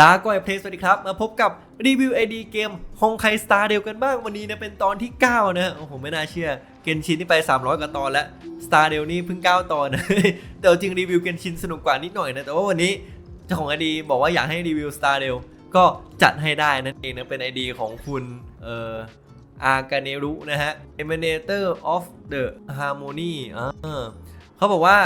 ลาก่อยเพลสสวัสดีครับ มาพบกับรีวิวไอดีเกมฮงไคสตาร์เดียวกันบ้างวันนี้เนี่ยเป็นตอนที่ 9 นะโอ้โหไม่น่าเชื่อ เกนชินนี่ไป 300 กว่าตอนแล้วสตาร์เดียวนี่เพิ่ง 9 ตอนนะแต่จริงรีวิวเกนชินสนุกกว่านิดหน่อยนะ แต่ว่าวันนี้เจ้าของไอดีบอกว่าอยากให้รีวิวสตาร์เดียวก็จัดให้ได้นั่นเองนะเป็นไอดีของคุณเอ่ออากาเนรุนะฮะ Emanator of the Harmony อ่าเขาบอกว่า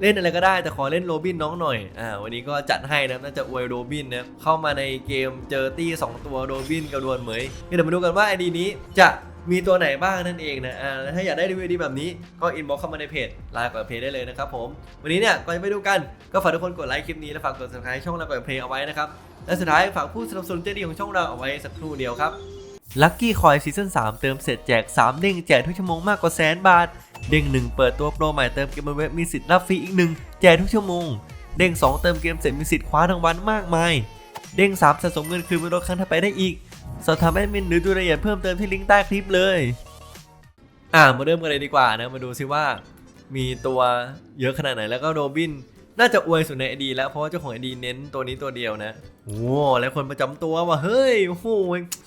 เล่นอะไรก็ได้แต่ขอเล่นโรบินน้องหน่อยอ่าวันนี้ก็จัดให้นะน่าจะอวยโรบินนะเข้ามาในเกมเจอตี้ 2 ตัวโรบินกับดวนเหมยเดี๋ยวมาดูกันว่าไอดีนี้จะมีตัวไหนบ้างนั่นเองนะอ่าถ้าอยากได้รีวิวดีแบบนี้ก็อินบ็อกเข้ามาในเพจไลน์กับเพจได้เลยนะครับผมวันนี้เนี่ยก่อนจะไปดูกันก็ฝากทุกคนกดไลค์คลิปนี้และฝากกด subscribe ช่องไลน์กับเพจเอาไว้นะครับและสุดท้ายฝากผู้สนับสนุนใจดีของช่องเราเอาไว้สักครู่เดียวครับลัคกี้คอยซีซั่น3เติมเสร็จแจก 3 เด้งแจกทุกชั่วโมงมากกว่าแสนบาท เด้ง 1 เปิดตัวโปรใหม่เติมเกมบนเว็บมีสิทธิ์รับฟรีอีกหนึ่งแจกทุกชั่วโมง เด้ง 2 เติมเกมเสร็จมีสิทธิ์คว้ารางวัลมากมาย เด้ง 3 สะสมเงินคืนเป็นรถครั้งถัดไปได้อีก สอบถามแอดมินหรือดูรายละเอียดเพิ่มเติมที่ลิงก์ใต้คลิปเลย อ่ามาเริ่มกันเลยดีกว่านะ มาดูซิว่า มีตัวเยอะขนาดไหนแล้วก็โรบิน น่าจะอวยสุดในไอดีแล้วเพราะว่าเจ้าของไอดีเน้นตัวนี้ตัวเดียวนะโอ้โหแล้วคนประจำตัวว่ะเฮ้ยโอ้โห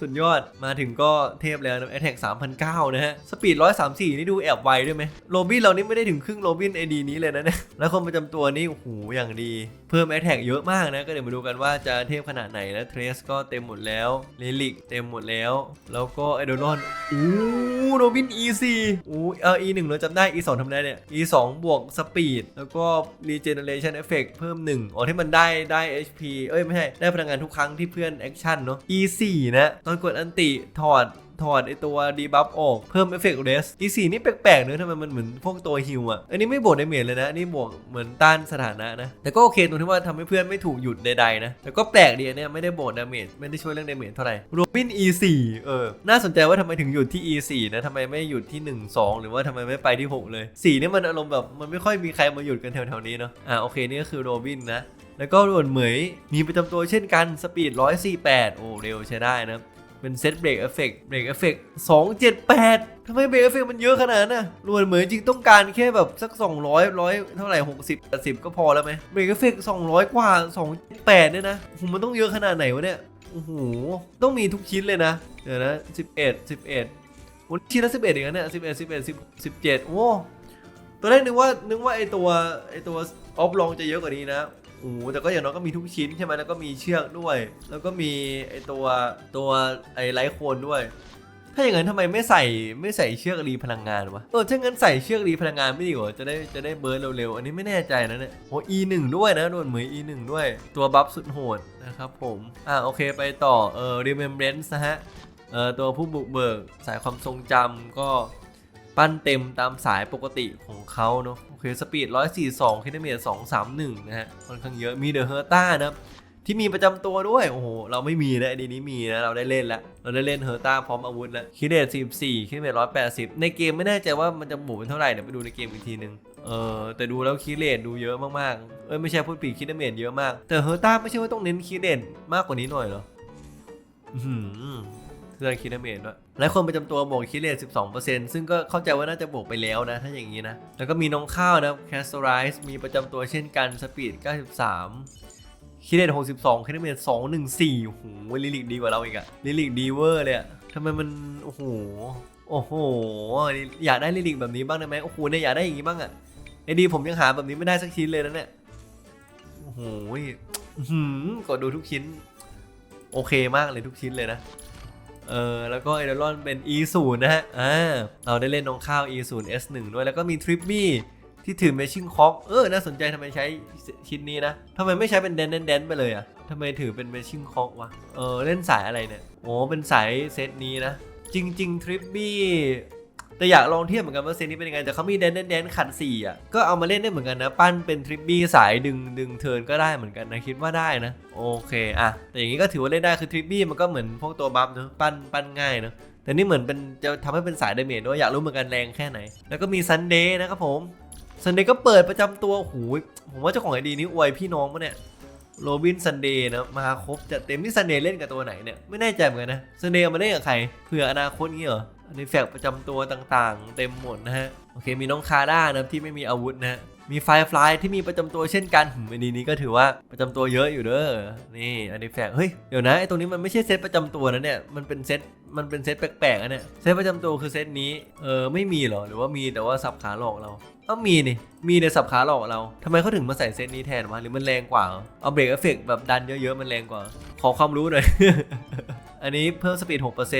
สุดยอดมาถึงก็เทพแล้วนะแอทแทก3,009นเก้านะฮะ สปีด134นี่ดูแอบไวด้วยไหมโรบินเรานี่ไม่ได้ถึงครึ่งโรบินไอดีนี้เลยนะเนี่ยแล้วคนประจำตัวนี่โอ้โหอย่างดี เพิ่มแอทแทกเยอะมากนะ ก็เดี๋ยวมาดูกันว่าจะเทพขนาดไหนนะเทรสก็เต็มหมดแล้วเลลิกเต็มหมดแล้ว แล้วก็ไอโดรอนอู้ โรบิน E4 อู้เออ E1 เราจำได้ E2 ทำได้เนี่ย E2 บวกสปีดแล้วก็ regeneration effect เพิ่ม 1 อ๋อที่มันได้ได้ HP เอ้ย ไม่ใช่ ได้พลังงานทุกครั้งที่เพื่อนแอคชั่นเนาะ E4 นะ ตอนกดอันติถอดถอดไอตัวดีบัฟออกเพิ่มเอฟเฟกต์เรส E4 นี่แปลกๆเนอะทำไมมันเหมือนพวกตัวฮิวอะ อันนี้ไม่บวกในเมจเลยนะนนี่บวกเหมือนต้านสถานะนะ แต่ก็โอเคตรงที่ว่าทำให้เพื่อนไม่ถูกหยุดใดๆนะ แต่ก็แปลกดีอันเนี่ยไม่ได้บวกดาเมจไม่ได้ช่วยเรื่องดาเมจเท่าไหร่โรบิน E4 เออ น่าสนใจว่าทำไมถึงหยุดที่ E4 นะทำไมไม่หยุดที่ 1 2 หรือว่าทำไมไม่ไปที่ 6 เลย4นี่มันอารมณ์แบบมันไม่ค่อยมีใครมาหยุดกันแถวๆนี้เนาะอ่าโอเคนี่ก็คือโรบินนะแล้วก็ด่วนเหมยมีประจำตัวเช่นกันสปีด 148 โอ้เร็วใช้ได้นะ เป็นเซตเบรกเอฟเฟกต์เบรกเอฟเฟกต์278ทำไมเบรกเอฟเฟกต์มันเยอะขนาดน่ะรวนเหมือนจริงต้องการแค่แบบสัก 200ร้อยเท่าไหร่60 80ก็พอแล้วไหมเบรกเอฟเฟกต์200กว่า278เนี่ยนะโอ้โหมันต้องเยอะขนาดไหนวะเนี่ยโอ้โหต้องมีทุกชิ้นเลยนะเดี๋ยวนะ11 11โอ้ชิ้นละ11อย่างนั้นเนี่ย11 11 10 17โอ้ตอนแรกนึกว่านึกว่าไอตัวไอตัวออฟลองจะเยอะกว่านี้นะ โอ้โหแต่ก็อย่างน้อยก็มีทุกชิ้นใช่ไหมแล้วก็มีเชือกด้วย แล้วก็มีไอตัวตัวไอไลท์โคนด้วย ถ้าอย่างนั้นทำไมไม่ใส่ไม่ใส่เชือกรีพลังงานวะเออถ้างั้นใส่เชือกรีพลังงานไม่ดีกว่าจะได้จะได้เบิร์นเร็วๆอันนี้ไม่แน่ใจนะเนี่ยโอ้ E1 ด้วยนะโดนเหมย E1 ด้วย ตัวบัฟสุดโหดนะครับผมอ่าโอเคไปต่อเออ remembrance นะฮะเออตัวผู้บุกเบิกสายความทรงจำก็ปั้นเต็มตามสายปกติของเขาเนาะ โอเคสปีด142คิลเมตร231 นะฮะค่อนข้างเยอะมีเดอะเฮอร์ต้านะครับที่มีประจำตัวด้วย โอ้โห เราไม่มีนะไอดีนี้มีนะ เราได้เล่นแล้ว เราได้เล่นเฮอร์ต้าพร้อมอาวุธแล้วคิเดต44คิดเดต180 ในเกมไม่แน่ใจว่ามันจะบวกเป็นเท่าไหร่ เดี๋ยวไปดูในเกมอีกทีนึง เออ แต่ดูแล้วคิเดตดูเยอะมากๆ เอ้ย ไม่ใช่พูดผิดคิดเดเมจเยอะมาก แต่เฮอร์ต้าไม่ใช่ว่าต้องเน้นคิเดตมากกว่านี้หน่อยเหรอ อือหือ เพื่อคิดเดเมจด้วยและคนประจำตัวบวกคิดเดต12%ซึ่งก็เข้าใจว่าน่าจะบวกไปแล้วนะ ถ้าอย่างนี้นะ แล้วก็มีน้องข้าวนะแคสตอไรส์มีประจำตัวเช่นกันสปีด 93 คิดเดต62คิดเดต214โอ้โหลิลิกดีกว่าเราอีกอะลิลิกดีเวอร์เลยอะทำไมมันโอ้โหโอ้โหอยากได้ลิลิกแบบนี้บ้างได้ไหมโอ้โหเนี่ยอยากได้อย่างนี้บ้างอะไอดีผมยังหาแบบนี้ไม่ได้สักชิ้นเลยนะเนี่ยโอ้โหหือกดดูทุกชิ้น โอเคมากเลยทุกชิ้นเลยนะ เออแล้วก็เอเดรอนเป็น E0 นะฮะอ่าเราได้เล่นน้องข้าว E0 S1 ด้วย แล้วก็มีทริปบี้ที่ถือเมชิ่งคอกเออ น่าสนใจทำไมใช้ชิ้นนี้นะทำไมไม่ใช้เป็นแดนแดนแดนไปเลยอะทำไมถือเป็นเมชิ่งคอกวะเออเล่นสายอะไรเนี่ยโอ้เป็นสายเซตนี้นะ จริง ๆ ทริปบี้ แต่อยากลองเทียบเหมือนกันว่าเซตนี้เป็นยังไง แต่เขามีแดนแดนแดนขัดสี่อะ ก็เอามาเล่นได้เหมือนกันนะ ปั้นเป็นทริปบี้สายดึงดึงเทิร์นก็ได้เหมือนกันนะ คิดว่าได้นะ โอเคอะแต่อย่างนี้ก็ถือว่าเล่นได้คือทริปบี้มันก็เหมือนพวกตัวบัฟเนอะปั้นปั้นง่ายเนอะแต่นี่เหมือนเป็นจะทำให้เป็นสายดเมจด้วยอยากรู้เหมือนกันแรงแค่ไหน แล้วก็มีซันเดย์นะครับผมซันเดย์ก็เปิดประจำตัวโอ้โหผมว่าเจ้าของไอดีนี้อวยพี่น้องปะเนี่ยโรบินซันเดย์นะมาครบจะเต็มที่ซันเดย์เล่นกับตัวไหนเนี่ยไม่แน่ใจเหมือนกันนะซันเดย์มาเล่นกับใครเผื่ออนาคตงี้เหรอ อันนี้แฟกประจำตัวต่างๆ เต็มหมดนะฮะ โอเค มีน้องคาร่านะที่ไม่มีอาวุธนะฮะ มีไฟฟลายที่มีประจำตัวเช่นกันอันนี้นี้ก็ถือว่าประจำตัวเยอะอยู่เด้อ นี่อันนี้แฝงเฮ้ย เดี๋ยวนะไอตรงนี้มันไม่ใช่เซตประจำตัวนะเนี่ย มันเป็นเซต มันเป็นเซตแปลกๆอะเนี่ย เซตประจำตัวคือเซตนี้ เออไม่มีหรอ หรือว่ามีแต่ว่าสับขาหลอกเราก็มีนี่ มีในสับขาหลอกเราทำไมเขาถึงมาใส่เซตนี้แทนวะ หรือมันแรงกว่าเอเอาเบรกเอฟเฟกแบบดันเยอะๆมันแรงกว่า ขอความรู้หน่อย อันนี้เพิ่มสปีด6%เ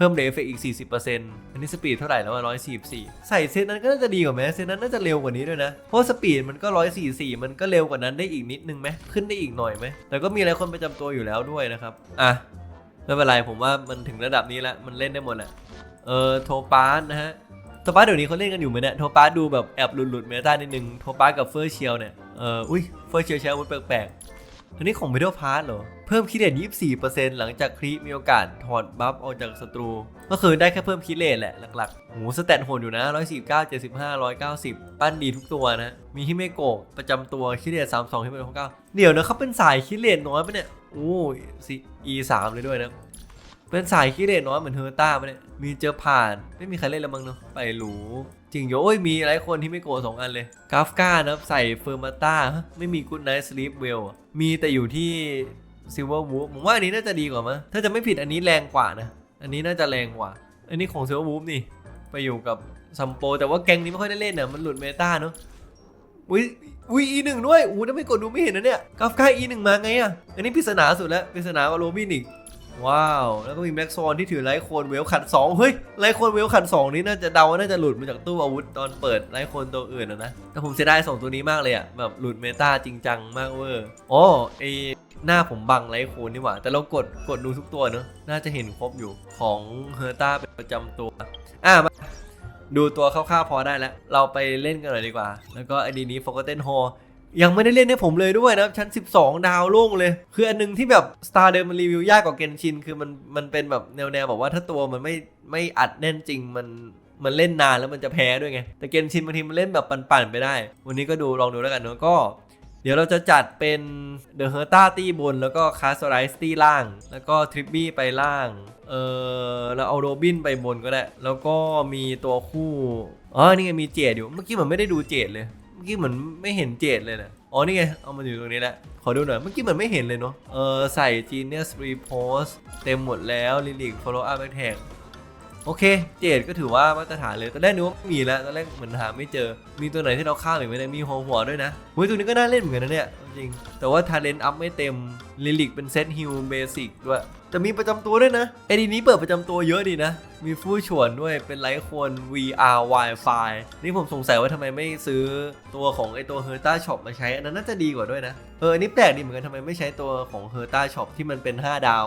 พิ่มเรฟเฟกอีก 40%อันนี้สปีดเท่าไหร่แล้วว่า144ใส่เซตนั้นก็น่าจะดีกว่าไหมเซตนั้นน่าจะเร็วกว่านี้ด้วยนะ เพราะสปีดมันก็144มันก็เร็วกว่านั้นได้อีกนิดนึงไหมขึ้นได้อีกหน่อยไหมแต่ก็มีหลายคนประจำตัวอยู่แล้วด้วยนะครับ อะ ไม่เป็นไรผมว่ามันถึงระดับนี้แล้วมันเล่นได้หมดแหละเออโทปาสนะฮะโทปาสเดี๋ยวนี้เขาเล่นกันอยู่ไหมเนี่ยโทปาสดูแบบแอบหลุดๆเมตานิดนึงโทปาสกับเฟอร์เชียลเนี่ยเอออุ้ยเฟอร์เชียลใช้อาวุธแปลก อันนี้ของ Middle Pass เหรอ เพิ่มคิดเลท24%หลังจากครีมีโอกาสถอดบัฟออกจากศัตรู ก็คือได้แค่เพิ่มคิดเลทแหละหลักๆโหสแตทโหดอยู่นะ 149 75 190 ปั้นดีทุกตัวนะ มีฮิเมโกะประจำตัวคิดเลท32ฮิเมโกะ9เดี๋ยวนะเขาเป็นสายคิดเลทน้อยปะเนี่ยโอ้ย E 3เลยด้วยนะ เป็นสายคิดเลทน้อยเหมือนเฮอร์ต้าปะเนี่ย มีเจอผ่าน ไม่มีใครเล่นแล้วมั้งเนาะ ไปหรูจริงโยโอ้ยมีหลายคนที่ไม่โกรธสองอันเลย กราฟก้านะใส่เฟอร์มาต้าไม่มีกู d ไนท์สลีปเวล มีแต่อยู่ที่ซิลเวอร์วูฟผมว่าอันนี้น่าจะดีกว่ามั้งถ้าจะไม่ผิดอันนี้แรงกว่านะ อันนี้น่าจะแรงกว่า อันนี้ของซิลเวอร์วูฟนี่ ไปอยู่กับซัมโป แต่ว่าแกงนี้ไม่ค่อยได้เล่นเน่ะมันหลุดเมตาเนาะอุ้ยอุ้ยอีหนึ่งด้วยอู้ถ้าไม่กดดูไม่เห็นนะเนี่ยกราฟก้าอีหนึ่งมาไงอะ อันนี้ปริศนาสุดแล้วปริศนากว่าโรบินอีก ว้าว แล้วก็มีแม็กโซนที่ถือไลท์โคนเวลขัด 2 เฮ้ย ไลท์โคนเวลขัด 2 นี้น่าจะเดาว่าน่าจะหลุดมาจากตู้อาวุธตอนเปิดไลท์โคนตัวอื่นนะ แต่ผมเสียดายสองตัวนี้มากเลยอะแบบหลุดเมตาจริงจังมากเวอร์โอ้ไอหน้าผมบังไลท์โคนนี่หว่า แต่เรากดกดดูทุกตัวเนอะน่าจะเห็นครบอยู่ของเฮอร์ต้าเป็นประจำตัวอะมาดูตัวคร่าวๆพอได้แล้ว เราไปเล่นกันหน่อยดีกว่า แล้วก็ไอดีนี้ Forgotten Hall ยังไม่ได้เล่นให้ผมเลยด้วยนะครับ ชั้น 12 ดาวโล่งเลย คืออันหนึงที่แบบ Star เดิมมันรีวิวยากกว่าเกนชิน คือมันมันเป็นแบบแนวแนวแบบว่าถ้าตัวมันไม่ไม่อัดแน่นจริงมันมันเล่นนานแล้วมันจะแพ้ด้วยไง แต่เกนชินบางทีมันเล่นแบบปั่นๆไปได้ วันนี้ก็ดูลองดูแล้วกันเนอะก็ เดี๋ยวเราจะจัดเป็นเดอะเฮอร์ต้าตี้บน แล้วก็คาสไรส์ตี้ล่าง แล้วก็ทริปบี้ไปล่าง เออแล้วเอาโรบินไปบนก็ได้ แล้วก็มีตัวคู่ อ๋อ นี่ไงมีเจดอยู่ เมื่อกี้เหมือนไม่ได้ดูเจดเลย มื่อกี้เหมือนไม่เห็นเจดเลยนะอ๋อนี่ไง เอามาอยู่ตรงนี้แหละ ขอดูหน่อย เมื่อกี้เหมือนไม่เห็นเลยเนาะ เออใส่ Genius Repost เต็มหมดแล้ว Lyric Follow Up Back Tag โอเค เจดก็ถือว่ามาตรฐานเลยตอนแรกนึกว่ามีแล้วตอนแรกเหมือนหาไม่เจอ มีตัวไหนที่เราข้ามอีกไหมเนี่ยมีหัวหัวด้วยนะเฮ้ยตัวนี้ก็น่าเล่นเหมือนกันนะเนี่ยจริง แต่ว่า Talent Up ไม่เต็ม Lyric เป็นเซต Heal Basic ด้วยแต่มีประจำตัวด้วยนะไอดีนี้เปิดประจำตัวเยอะดีนะ มีฟู่ฉวนด้วยเป็นไลท์โคน VR Wi-Fi นี่ผมสงสัยว่าทำไมไม่ซื้อตัวของไอตัว Herta Shop มาใช้ อันนั้นน่าจะดีกว่าด้วยนะ เอออันนี้แปลกดีเหมือนกันทำไมไม่ใช้ตัวของ Herta Shop ที่มันเป็น 5 ดาว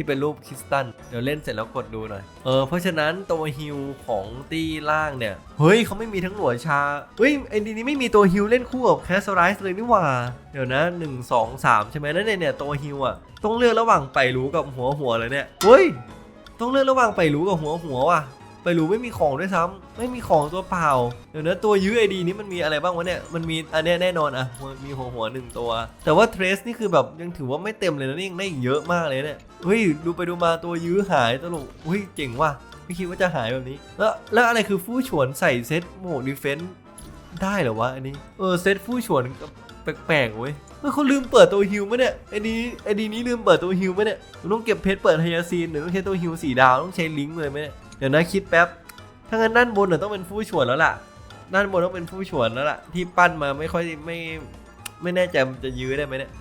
ที่เป็นรูปคริสตัลเดี๋ยวเล่นเสร็จแล้วกดดูหน่อย เออ เพราะฉะนั้นตัวฮิลของตี้ล่างเนี่ย เฮ้ยเขาไม่มีทั้งหนวชา เฮ้ยไอ้ดีนี้ไม่มีตัวฮิลเล่นคู่กับแคสไรส์เลยนี่หว่า เดี๋ยวนะ 1 2 3 ใช่ไหมนั่นเนี่ยเนี่ยตัวฮิลอะ ต้องเลือกระหว่างไปรู้กับหัวหัวเลยเนี่ย เฮ้ย ต้องเลือกระหว่างไปรู้กับหัวหัวว่ะ ไปรู้ไม่มีของด้วยซ้ำไม่มีของตัวเปล่า เดี๋ยวนะตัวยื้อไอดีนี้มันมีอะไรบ้างวะเนี่ย มันมีอันนี้แน่นอนอะมีหัวหัวหนึ่งตัว แต่ว่าเทรสนี่คือแบบยังถือว่าไม่เต็มเลยนะนี่ยังได้อีกเยอะมากเลยเนี่ย เฮ้ยดูไปดูมาตัวยื้อหายตลกเฮ้ยเจ๋งว่ะ ไม่คิดว่าจะหายแบบนี้ แล้วแล้วอะไรคือฟู่ฉวนใส่เซตโหมดดีเฟนต์ได้เหรอวะอันนี้ เออเซตฟู่ฉวนแปลกๆเว้ยเฮ้ยเขาลืมเปิดตัวฮิวมั้ยเนี่ยไอ้นี้ไอ้ดีนี้ลืมเปิดตัวฮิวมั้ยเนี่ยต้องเก็บเพชรเปิดไฮยาซีนหรือต้องใช้ตัวฮิวสีดาวต้องใช้ลิงก์เลยไหมเนี่ย เดี๋ยวนะคิดแป๊บ ถ้างั้นด้านบนเน่ยต้องเป็นผู้ฉวนแล้วล่ะ ด้านบนต้องเป็นผู้ฉวนแล้วล่ะ ที่ปั้นมาไม่ค่อยไม่ไม่แน่ใจมันจะยื้อได้ไหมเนี่ย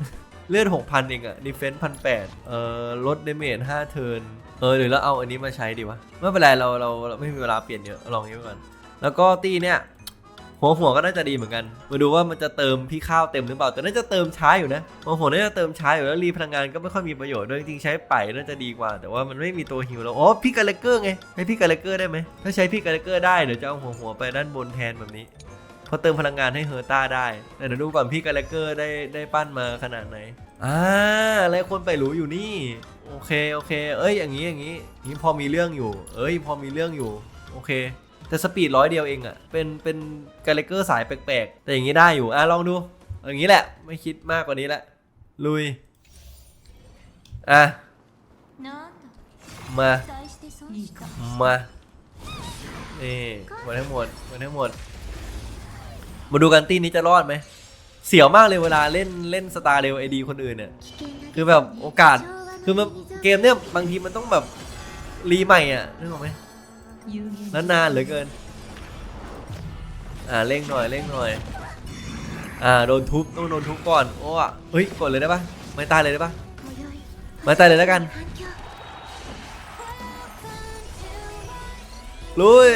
เลือดหกพันเองอะดีเฟนซ์พันแปดเอ่อลดเดเมจห้าเทิร์น เออหรือเราเอาอันนี้มาใช้ดีวะ ไม่เป็นไรเราเราเราไม่มีเวลาเปลี่ยนเยอะลองนี้ไปก่อน แล้วก็ตีเนี่ย หัวหัวก็น่าจะดีเหมือนกัน มาดูว่ามันจะเติมพี่ข้าวเต็มหรือเปล่า แต่น่าจะเติมช้าอยู่นะ หัวหัวน่าจะเติมช้าอยู่แล้วรีพลังงานก็ไม่ค่อยมีประโยชน์ด้วยจริงๆใช้ไปน่าจะดีกว่า แต่ว่ามันไม่มีตัวฮิวแล้ว อ๋อพี่กาเลเกอร์ไง ให้พี่กาเลเกอร์ได้ไหม ถ้าใช้พี่กาเลเกอร์ได้เดี๋ยวจะเอาหัวหัวไปด้านบนแทนแบบนี้พราะเติมพลังงานให้เฮอร์ต้าได้ แต่เดี๋ยวดูก่อนพี่กาเลเกอร์ได้ได้ปั้นมาขนาดไหน อ่าอะไรคนไปรู้อยู่นี่ โอเคโอเค เอ้ยอย่างนี้อย่างนี้นี้พอมีเรื่องอยู่ เอ้ย พอมีเรื่องอยู่ โอเค แต่สปีดร้อยเดียวเองอะเป็นเป็นกาเลเกอร์สายแปลกๆ แต่อย่างนี้ได้อยู่ อะลองดู อย่างนี้แหละ ไม่คิดมากกว่านี้ละลุย อะ มา มา นี่มดทั้งหมดหมดทั้งหมด มาดูกันตีนี้จะรอดไหม เสียวมากเลยเวลาเล่นเล่นสตาร์เร็วไอดีคนอื่นเนี่ย คือแบบโอกาส คือมันเกมเนี่ยบางทีมันต้องแบบรีใหม่อะนึกออกไหม นานเหลือเกิน อ่าเร่งหน่อยเร่งหน่อย อ่าโดนทุบต้องโดนทุบก่อนโอ้อะเฮ้ยกดเลยได้ปะไม่ตายเลยได้ปะไม่ตายเลยแล้วกันลุย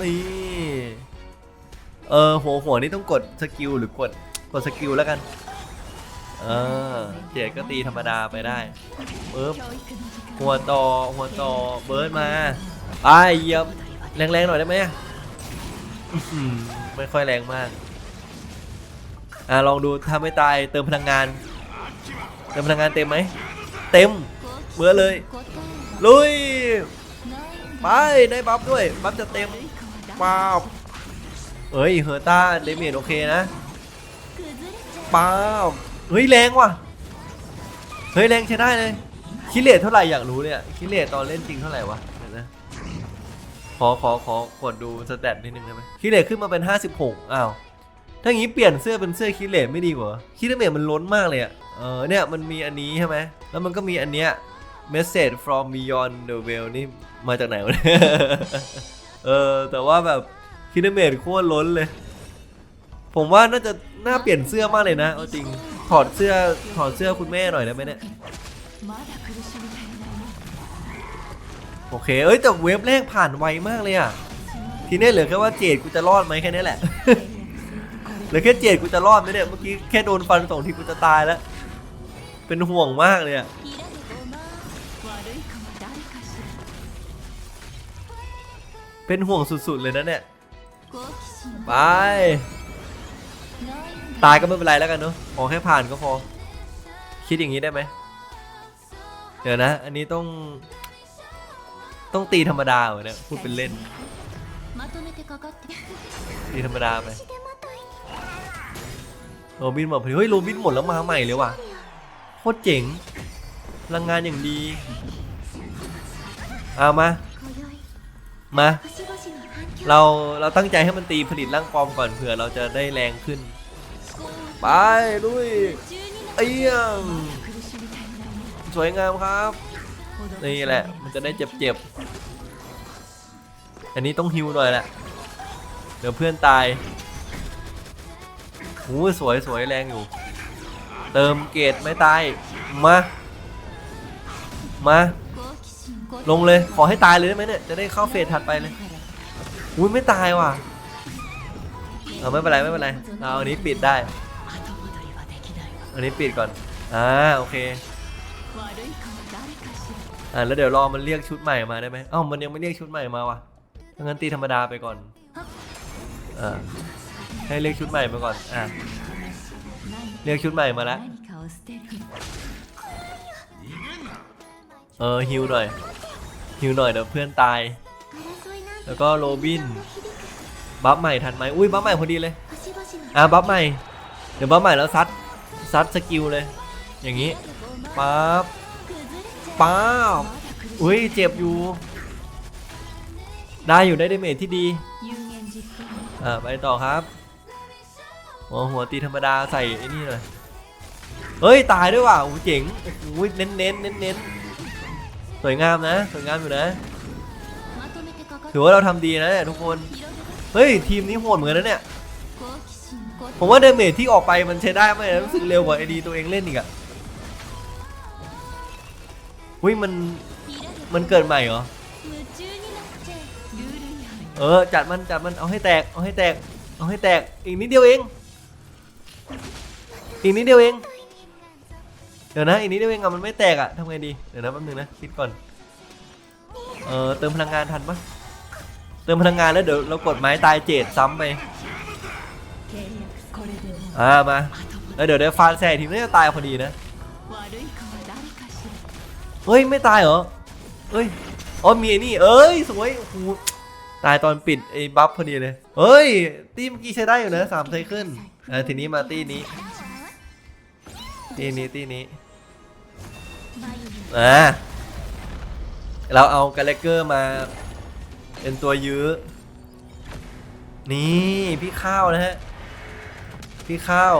นี่เออหัวหัวนี่ต้องกดสกิลหรือกดกดสกิลแล้วกันเออเจดก็ตีธรรมดาไปได้เบิร์หัวต่อหัวต่อเบิร์ดมา ไปเยี่ยมแรงๆหน่อยได้ไหมไม่ค่อยแรงมากอ่ลองดูถ้าไม่ตายเติมพลังงาน เติมพลังงานเต็มไหมเต็มเบื่อเลย ลุยไปได้บัฟด้วยบัฟจะเต็มป้าบเอ้ยเฮอร์ต้าเดเมจโอเคนะป้าบเฮ้ยแรงว่ะเฮ้ยแรงใช้ได้เลยคิเลตเท่าไหร่อยากรู้เนี่ยคิเลตตอนเล่นจริงเท่าไหร่วะ ขอขอขอกดดูสแตทนิดนึงได้ไหมคิเลตขึ้นมาเป็น 56อ้าวถ้าอย่างนี้เปลี่ยนเสื้อเป็นเสื้อคิเลตไม่ดีกว่าเหรอคิเลตมันล้นมากเลยอะเออเนี่ยมันมีอันนี้ใช่ไหมแล้วมันก็มีอันเนี้ย message from beyond the veil นี่มาจากไหนวะเนี่ยเออแต่ว่าแบบคิเลเมตโคตรล้นเลย ผมว่าน่าจะน่าเปลี่ยนเสื้อมากเลยนะเอาจริงถอดเสื้อถอดเสื้อคุณแม่หน่อยได้ไหมเนี่ย โอเค เอ้ย แต่เวฟแรกผ่านไวมากเลยอะทีนี้เหลือแค่ว่าเจดกูจะรอดไหมแค่นี้แหละ เหลือแค่เจดกูจะรอดไหมเนี่ย เมื่อกี้แค่โดนฟันสองทีกูจะตายแล้ว เป็นห่วงมากเลยอะเป็นห่วงสุดๆเลยนะเนี่ย ไป ตายก็ไม่เป็นไรแล้วกันเนาะ ขอแค่ผ่านก็พอ คิดอย่างนี้ได้ไหม เดี๋ยวนะ อันนี้ต้อง ต้องตีธรรมดาเหรอเนี่ยพูดเป็นเล่น ตีธรรมดาไปโรบินบอกเฮ้ยโรบินหมดแล้วมาใหม่เลยว่ะโคตรเจ๋งพลังงานอย่างดีเอามา มา เรา เราตั้งใจให้มันตีผลิตร่างปลอมก่อนเผื่อเราจะได้แรงขึ้น ไปลุยเอี่ยมสวยงามครับ นี่แหละ มันจะได้เจ็บๆ อันนี้ต้องฮิวหน่อยแหละ เดี๋ยวเพื่อนตายหูสวยสวยแรงอยู่ เติมเกตไม่ตาย มา มา ลงเลย ขอให้ตายเลยได้ไหมเนี่ย จะได้เข้าเฟสถัดไปเลยอุ้ยไม่ตายว่ะ เออไม่เป็นไรไม่เป็นไร เอาอันนี้ปิดได้ อันนี้ปิดก่อน อ่าโอเค อ่าแล้วเดี๋ยวรอมันเรียกชุดใหม่มาได้ไหมเอ้ามันยังไม่เรียกชุดใหม่มาวะถ้างั้นตีธรรมดาไปก่อนอ่าให้เรียกชุดใหม่มาก่อนอ่าเรียกชุดใหม่มาแล้วเออฮิวหน่อยฮิวหน่อยเดี๋ยวเพื่อนตาย แล้วก็โรบินบัฟใหม่ทันไหมอุ้ยบัฟใหม่พอดีเลยอ่าบัฟใหม่เดี๋ยวบัฟใหม่แล้วซัดซัดสกิลเลย อย่างนี้ปั๊บ ป้าบอุ้ยเจ็บอยู่ ได้อยู่ได้เดเมจที่ดีอ่าไปต่อครับหัวหัวตีธรรมดาใส่ไอ้นี่หน่อยเฮ้ยตายด้วยว่ะอู้เจ๋งอู้เน้นเน้นเน้นเน้นสวยงามนะสวยงามอยู่นะถือว่าเราทำดีนะเนี่ยทุกคนเฮ้ยทีมนี้โหดเหมือนกันนเนี่ยผมว่าเดเมจที่ออกไปมันใช้ได้ไหมรู้สึกเร็วกว่าไอดีตัวเองเล่นอีกอะ เฮ้ยมันมันเกิดใหม่เหรอเออจัดมันจัดมันเอาให้แตกเอาให้แตกเอาให้แตกอีกนิดเดียวเองอีกนิดเดียวเองเดี๋ยวนะอีกนิดเดียวเองอะมันไม่แตกอะทำไงดีเดี๋ยวนะแป๊บนึงนะคิดก่อนเออเติมพลังงานทันปะเติมพลังงานแล้วเดี๋ยวเรากดไม้ตายเจดซ้ำไปอ่ามาแล้วเดี๋ยวได้ฟาดแซ่ทีนี้จะตายพอดีนะ ฮ้ยไม่ตายเหรอเฮ้ยอ๋อมีไอ้นี่ เอ้ยสวยโอ้โหตายตอนปิดไอ้บัฟพอดีเลยเฮ้ย ตีเมื่อกี้ใช้ได้อยู่นะสามไซเคิลอ่ทีนี้มาตีนี้ตีนี้ตีนี้อ่าเราเอากาเลเกอร์มา เป็นตัวยื้อ นี่พี่ข้าวนะฮะ พี่ข้าว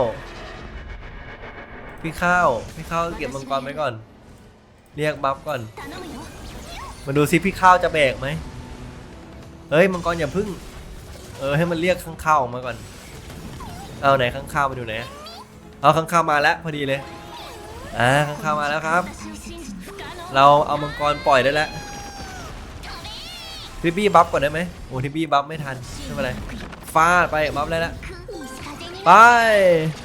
พี่ข้าว พี่ข้าวเก็บมังกรไว้ก่อน เรียกบัฟก่อน มาดูซิพี่ข้าวจะแบกไหมเฮ้ยมังกรอย่าพึ่ง เออให้มันเรียกข้างข้าวออกมาก่อน เอาไหนข้างข้าวมาดูไหนเอาข้างข้าวมาแล้วพอดีเลยอ่าข้างข้าวมาแล้วครับ เราเอามังกรปล่อยได้แล้วทิบบี้บัฟก่อนได้ไหมโอ้ทิบบี้บัฟไม่ทันไม่เป็นไรฟาดไปบัฟได้แล้วไป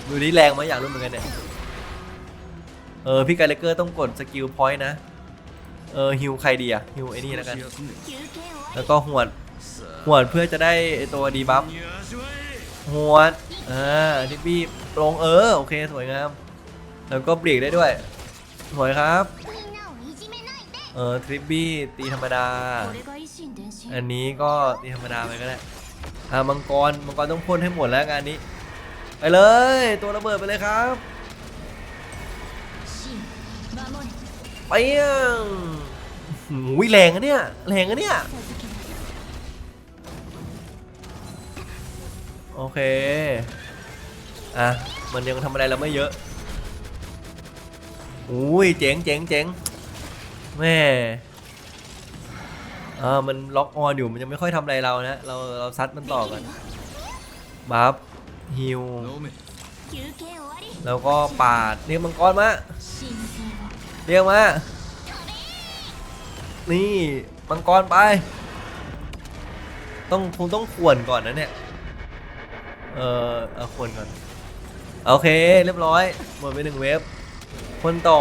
ดูนี่แรงไหมอยากรู้เหมือนกันเนี่ย เออพี่ไกเลเกอร์ต้องกดสกิลพอยต์นะ เออฮิวใครดีอะฮิวไอ้นี่แล้วกัน แล้วก็หวดหวดเพื่อจะได้ตัวดีบัฟหวดอ่าดิปี้ลงเออโอเคสวยงาม แล้วก็เบรกได้ด้วย สวยครับ เออทริปปี้ตีธรรมดา อันนี้ก็ตีธรรมดาไปก็ได้อามังกรมังกรต้องพ่นให้หมดแล้วงานนี้ ไปเลย ตัวระเบิดไปเลยครับ ไปอะวิแรงอะเนี่ยแรงอะเนี่ยโอเค อะ มันยังทำอะไรเราไม่เยอะ อุ้ยเจ๋งเจ๋งเจ๋งแม่อ่ามันล็อกออนอยู่ มันยังไม่ค่อยทำอะไรเรานะ เรา เราซัดมันต่อกันบัฟฮิว แล้วก็ปาดเรียกมังกรมา เรียกมา นี่มังกรไป ต้องคงต้องขวนก่อนนะเนี่ย เออเอาขวนก่อน โอเค เรียบร้อย หมดไปหนึ่งเวฟคนต่อ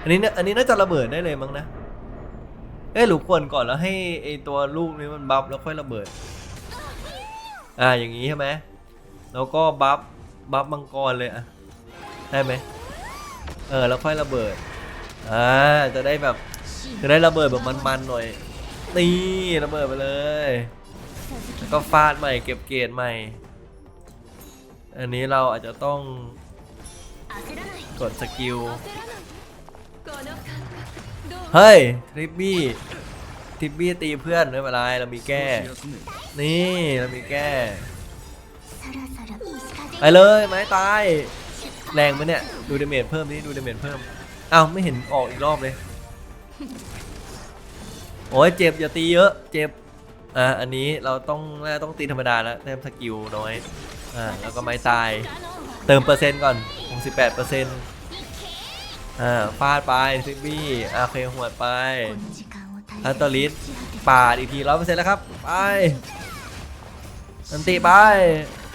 อันนี้เนี่ยอันนี้น่าจะระเบิดได้เลยมั้งนะ เอ้ยหรือขวนก่อนแล้วให้ไอตัวลูกนี้มันบัฟแล้วค่อยระเบิด อ่า อย่างนี้ใช่ไหมแล้วก็บัฟบัฟมังกรเลยอะ ได้ไหมเออ แล้วค่อยระเบิด อ่าจะได้แบบจะได้ระเบิดแบบมันๆหน่อยนี่ระเบิดไปเลยแล้วก็ฟาดใหม่เก็บเกรดใหม่ อันนี้เราอาจจะต้องกดสกิลเฮ้ยทริปบี้ทริปบี้ตีเพื่อนไม่เป็นไรเรามีแก้ นี่เรามีแก้ไปเลยไม่ตายแรงไหมเนี่ยดูดาเมจเพิ่มนี่ดูดาเมจเพิ่ม เอ้าไม่เห็นออกอีกรอบเลย โอ้ยเจ็บอย่าตีเยอะ เจ็บ อะอันนี้เราต้องน่าต้องตีธรรมดาแล้วเติมสกิลน้อย อ่า แล้วก็ไม้ตาย เติมเปอร์เซ็นต์ก่อน68เปอร์เซ็นต์อ่า ฟาดไปซิบี้อาเคหัวดไปอัลตอริสปาดอีกทีร้อยเปอร์เซ็นต์แล้วครับ ไป อันตีไป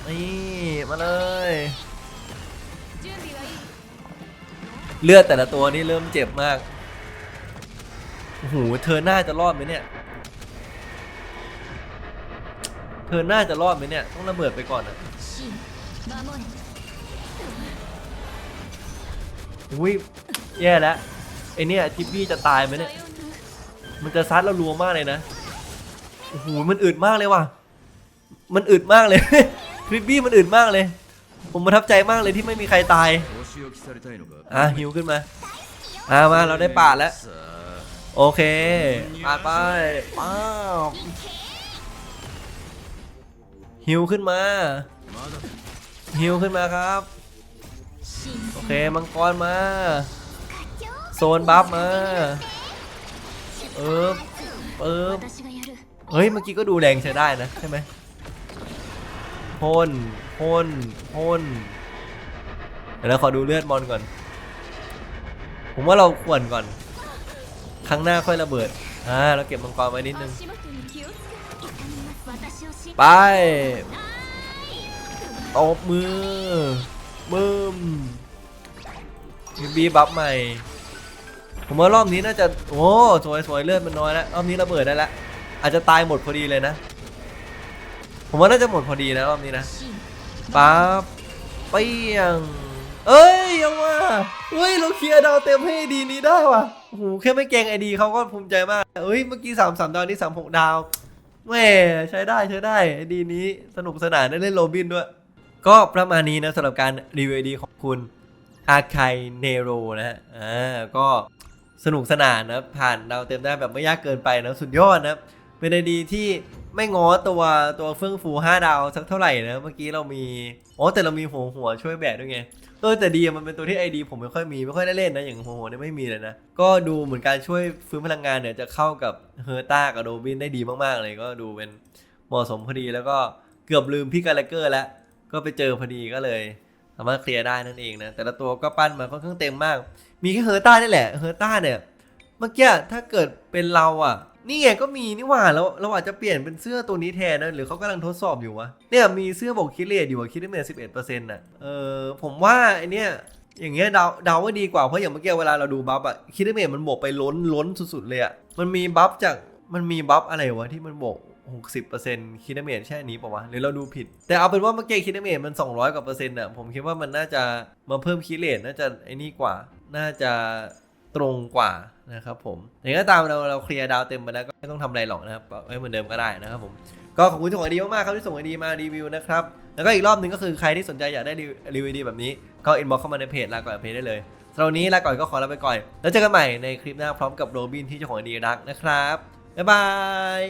นี่ มาเลย เลือดแต่ละตัวนี่เริ่มเจ็บมากโอ้โหเธอหน้าจะรอดไหมเนี่ย เธอหน้าจะรอดไหมเนี่ย ต้องระเบิดไปก่อนอะอุ้ยแย่แล้วไอเนี่ยทิปปี้จะตายไหมเนี่ย มันจะซัดเรารัวมากเลยนะโอ้โหมันอึดมากเลยว่ะ มันอึดมากเลยทิปปี้มันอึดมากเลย ผมประทับใจมากเลยที่ไม่มีใครตาย อะหิวขึ้นมาอะมาเราได้ป่าแล้ว โอเคปาไปป้าหิวขึ้นมาหิวขึ้นมาครับ โอเคมังกรมา โซนบัฟมาเออเออเฮ้ยเมื่อกี้ก็ดูแรงใช้ได้นะใช่ไหมพ่นพ่นพ่น เดี๋ยวเราขอดูเลือดมอนก่อน ผมว่าเราควรก่อน ครั้งหน้าค่อยระเบิด อ่า เราเก็บมังกรไว้นิดนึง ไป ตบมือมืมมีบีบับใหม่ ผมว่ารอบนี้น่าจะ โอ้สวยสวยเลือดมันน้อยแล้ว รอบนี้ระเบิดได้แล้ว อาจจะตายหมดพอดีเลยนะ ผมว่าน่าจะหมดพอดีนะรอบนี้นะ ปั๊บเปี้ยง เอ้ยยังว่าเฮ้ยเราเคลียร์ดาวเต็มให้ดีนี้ได้ว่ะโอ้โหแค่ไม่เกรงไอดีเขาก็ภูมิใจมากเอ้ยเมื่อกี้สามสามดาวนี่สามหกดาวแม่ใช้ได้ใช้ได้ไอดีนี้สนุกสนานได้เล่นโรบินด้วย ก็ประมาณนี้นะสำหรับการรีวิวไอดีของคุณอาคายเนโรนะฮะอ่าก็สนุกสนานนะผ่านดาวเต็มได้แบบไม่ยากเกินไปนะสุดยอดนะเป็นไอดีที่ไม่ง้อตัวตัวเฟื่องฟู5ดาวสักเท่าไหร่นะเมื่อกี้เรามีอ๋อแต่เรามีหัวหัวช่วยแบกด้วยไง เออแต่ดีอะมันเป็นตัวที่ไอดีผมไม่ค่อยมีไม่ค่อยได้เล่นนะอย่างหัวหัวเนี่ยไม่มีเลยนะ ก็ดูเหมือนการช่วยฟื้นพลังงานเนี่ยจะเข้ากับเฮอร์ต้ากับโรบินได้ดีมากๆเลยก็ดูเป็นเหมาะสมพอดีแล้วก็เกือบลืมพี่กาแลเกอร์แล้ว ก็ไปเจอพอดีก็เลย สามารถเคลียร์ได้นั่นเองนะแต่ละตัวก็ปั้นมาค่อนข้างเต็มมาก มีแค่เฮอร์ต้านี่แหละเฮอร์ต้าเนี่ยเมื่อกี้ถ้าเกิดเป็นเราอะ นี่ไงก็มีนี่หว่าเราเราอาจจะเปลี่ยนเป็นเสื้อตัวนี้แทนนะหรือเขากำลังทดสอบอยู่วะเนี่ยมีเสื้อบอกคิดเลทอยู่อะคิดได้เมสิบเอ็ดเปอร์เซ็นต์อะเออผมว่าไอเนี้ยอย่างเงี้ยเดาเดาว่าดีกว่าเพราะอย่างเมื่อกี้เวลาเราดูบัฟอะคิดได้เมมันบวกไปล้นล้นสุดๆเลยอะมันมีบัฟจากมันมีบัฟอะไรวะที่มันบวก60%คิดเมจใช่นนี้ปะวะหรือเราดูผิด แต่เอาเป็นว่าเมื่อกี้คิดเมจมัน 200กว่าเปอร์เซ็นต์อะผมคิดว่ามันน่าจะมาเพิ่มคิดเลทน่าจะไอ้นี่กว่า น่าจะ ตรงกว่านะครับผมอย่างก็ตามเราเราเคลียร์ดาวเต็มไปแล้วก็ไม่ต้องทำอะไรหรอกนะครับไว้เหมือนเดิมก็ได้นะครับผมก็ขอบคุณที่ส่งไอดีมากๆครับที่ส่งไอดีมารีวิวนะครับแล้วก็อีกรอบหนึ่งก็คือใครที่สนใจอยากได้รีวิวดีแบบนี้ก็อินบ็อกเข้ามาในเพจลาก่อนเพจได้เลยสำหรับวันนี้ลาก่อนก็ขอลาไปก่อนแล้วเจอกันใหม่ในคลิปหน้าพร้อมกับโรบินที่เจ้าของไอดีรักนะครับบ๊ายบาย